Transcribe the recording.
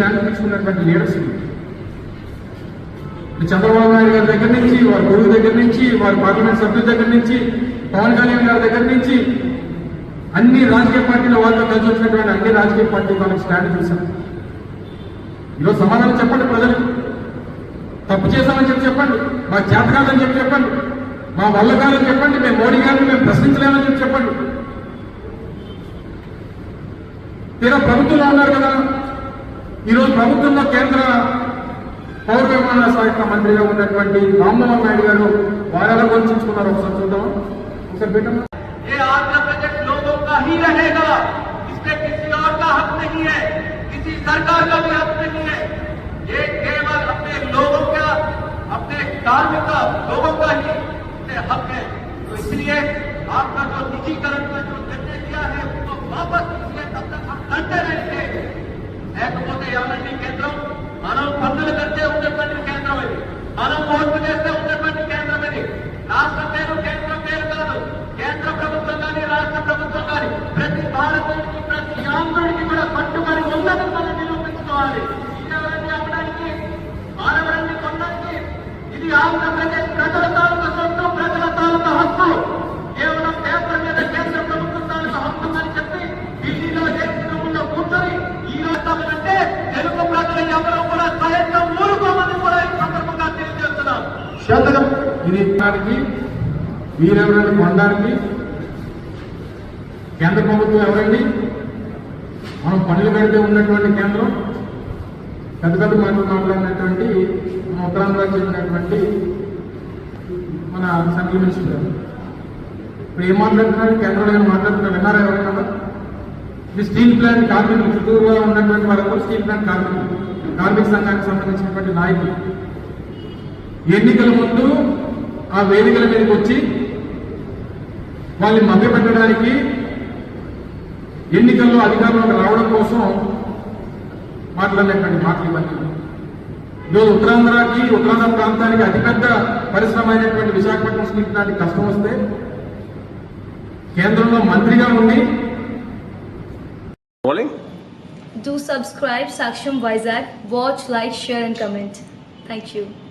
Stand తీసుకున్నటువంటి leaders Chandrababu Naidu గారి దగ్గర నుంచి వారి గురువు దగ్గర నుంచి వారి పార్లమెంట్ సభ్యుల దగ్గర నుంచి పవన్ కళ్యాణ్ గారి దగ్గర నుంచి అన్ని రాజకీయ పార్టీల వాళ్ళతో కలిసి వచ్చినటువంటి అన్ని రాజకీయ పార్టీ వాళ్ళకి స్టాండ్ చూశాం ఈరోజు సమాధానం చెప్పండి ప్రజలకు తప్పు చేశామని చెప్పి చెప్పండి. మా చేత కాదని చెప్పి చెప్పండి. మా వల్ల కాదని చెప్పండి. మేము మోడీ గారిని మేము ప్రశ్నించలేమని చెప్పి చెప్పండి. తీరా ప్రభుత్వంలో ఉన్నారు కదా. ఈరోజు ప్రభుత్వంలో కేంద్ర పౌర విమానయాన శాఖ మంత్రిగా ఉన్నటువంటి రామ్మోహన్ నాయుడు గారు వారెలా గురించుకున్నారు ఒకసారి చూద్దాం ఒకసారి పెట్టమ్మా ये आंध्र प्रदेश लोगों का ही रहेगा इसमें किसी और का हक नहीं है किसी सरकार का भी हक नहीं है ये केवल अपने लोगों का अपने कार्मिक का लोगों का ही इसमें हक है तो इसलिए आपका जो निजीकरण का जो निर्णय किया है उसको वापस लीजिए तब तक हम लड़ते रहेंगे లేకపోతే కేంద్రం మనం పన్నులు కట్టే ఉన్నటువంటి కేంద్రం ఇది. మనం ఓట్లు చేస్తే ఉన్నటువంటి కేంద్రం ఇది. రాష్ట్ర పేరు కేంద్రం పేరు కాదు. కేంద్ర ప్రభుత్వం కానీ రాష్ట్ర ప్రభుత్వం కానీ ప్రతి భారతీయుడికి ప్రతి ఆంధ్రుడికి ఇది దానికి వీరెవరైనా కొనడానికి కేంద్ర ప్రభుత్వం ఎవరండి? మనం పనులు కడితే ఉన్నటువంటి కేంద్రం పెద్ద పెద్ద మాటలు మాట్లాడినటువంటి మన ఉత్తరాంధ్రకు చెందినటువంటి మన సెంట్రల్ మినిస్టర్ గారు. ఇప్పుడు ఏం మాట్లాడుతున్నారు? కేంద్రంలో ఏమైనా మాట్లాడుతున్నారు? విన్నారా ఎవరైనా ఇది స్టీల్ ప్లాంట్ కార్మికులు చుట్టూరుగా ఉన్నటువంటి వాళ్ళందరూ స్టీల్ ప్లాంట్ కార్మికులు కార్మిక సంఘానికి సంబంధించినటువంటి నాయకులు. ఎన్నికల ముందు ఆ వేదికల మీదకి వచ్చి వాళ్ళని మభ్యపెట్టడానికి ఎన్నికల్లో అధికారంలోకి రావడం కోసం మాట్లాడినటువంటి మాటలు ఇవన్నీ ఈరోజు ఉత్తరాంధ్రకి ఉత్తరాంధ్ర ప్రాంతానికి అతిపెద్ద పరిశ్రమ అయినటువంటి విశాఖపట్నం స్టీల్ కష్టం వస్తే కేంద్రంలో మంత్రిగా ఉండి? Do subscribe Saksham Vizag. Watch, like, share, and comment. Thank you.